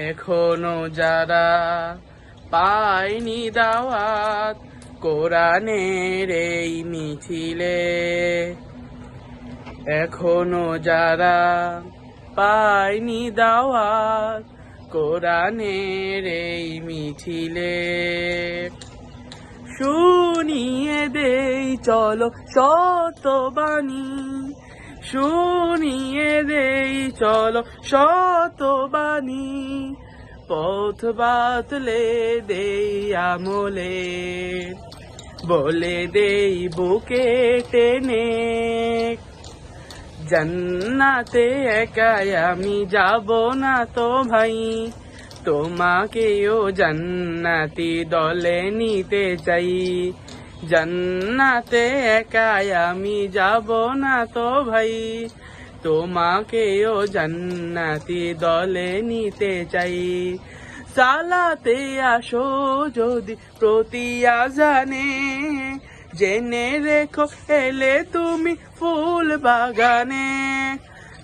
এখনও যারা পায়নি দাওয়াত কোরআনের এই মিছিলে, এখনও যারা পায়নি দাওয়াত কোরআনের এই মিছিলে, শুনিয়ে দেই, চলো শতবাণী শুনিয়ে দেই, চলো শতবাণী। পথ বাতলে দেই আমলে। বলে দেই বুকে টেনে, জান্নাতে একাই আমি যাব না তো ভাই। তোমাকেও জান্নাতি দলে নিতে চাই। জান্নাতে একাই আমি যাব না তো ভাই। তোমাকেও জান্নাতি দলে নিতে চাই। সালাতে আসো যদি প্রতি আজানে। জেনে রেখো, এলে তুমি ফুল বাগানে।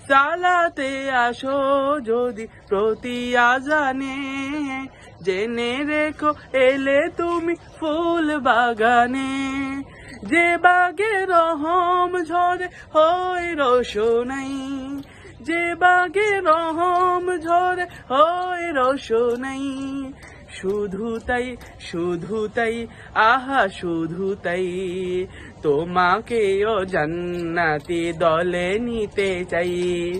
সালাতে আসো যদি প্রতি আজানে। জেনে রেখো, এলে তুমি ফুল বাগানে। যে বাগে রহম ঝরে, হয় রোশনাই। যে বাগে রহম ঝরে, হয় রোশনাই। শুধু তাই শুধু তাই, আহা, শুধু তাই। তোমাকেও জান্নাতি দলে নিতে চাই।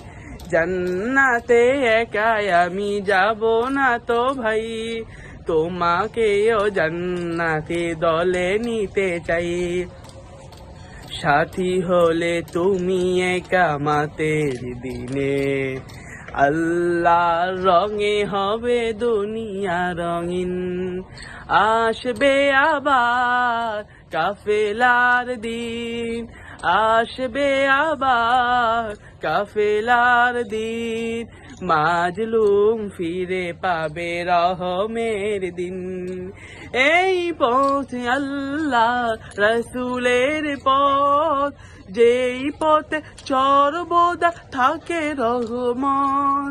জান্নাতে একাই আমি যাব না তো ভাই। তোমাকেও জান্নাতি দলে নিতে চাই। সাথী হলে তুমি একামাতের দিনে। আল্লাহ রঙে হবে দুনিয়া রঙিন। আসবে আবার কাফেলার দিন। আসবে আবার কাফেলার দিন। মাজলুম ফিরে পাবে রহমের দিন। এই পথ আল্লাহ রসুলের পথ যেই পথে চর্বদা থাকে রহমান।